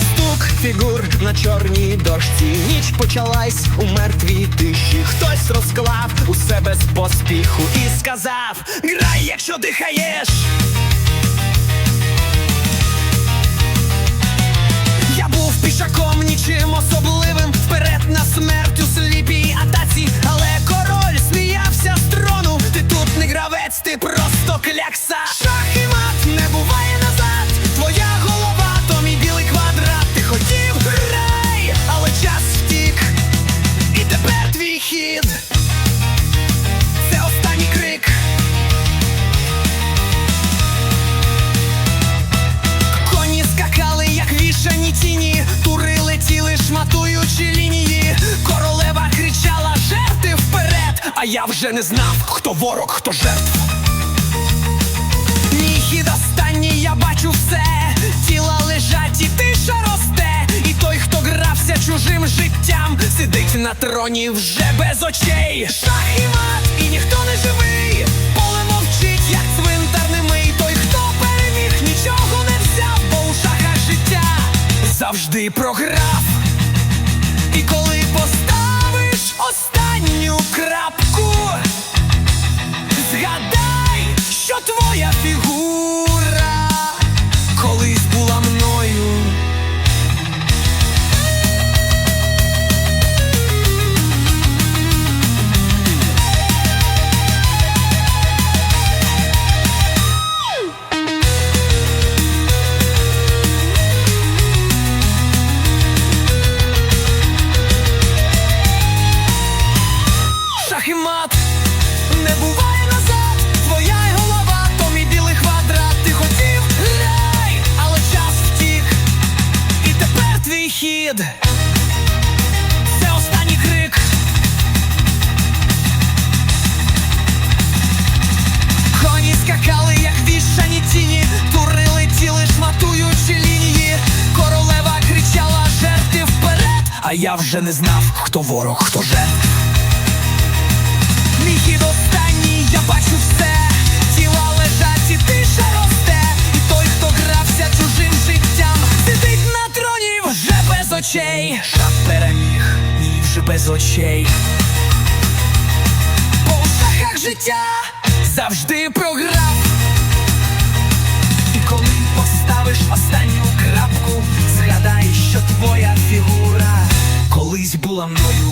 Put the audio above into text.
Стук фігур на чорній дошці. Ніч почалась у мертвій тиші. Хтось розклав усе без поспіху і сказав: Грай, якщо дихаєш. Летіли, шматуючи лінії. Королева кричала жерти вперед, а я вже не знав, хто ворог, хто жертв. Мій хід останній, я бачу все. Тіла лежать, і тиша росте. І той, хто грався чужим життям, сидить на троні вже без очей. Шах і мат, і ніхто не живий. Поле мовчить, як цвинтар. Той, хто переміг, нічого не взяв, бо у життя завжди програв. І коли поставиш останню крапку. Згадай, твій хід. Це останній крик. Коні скакали, як вішані тіні, тури летіли, шматуючи лінії. Королева кричала жерти вперед. А я вже не знав, хто ворог, хто жертв. Мій хід останній, я бачу все. Тіла лежать, і тиша Шах переміг, і вже без очей. По шахах життя завжди програв. І коли поставиш останню крапку, згадай, що твоя фігура колись була мною.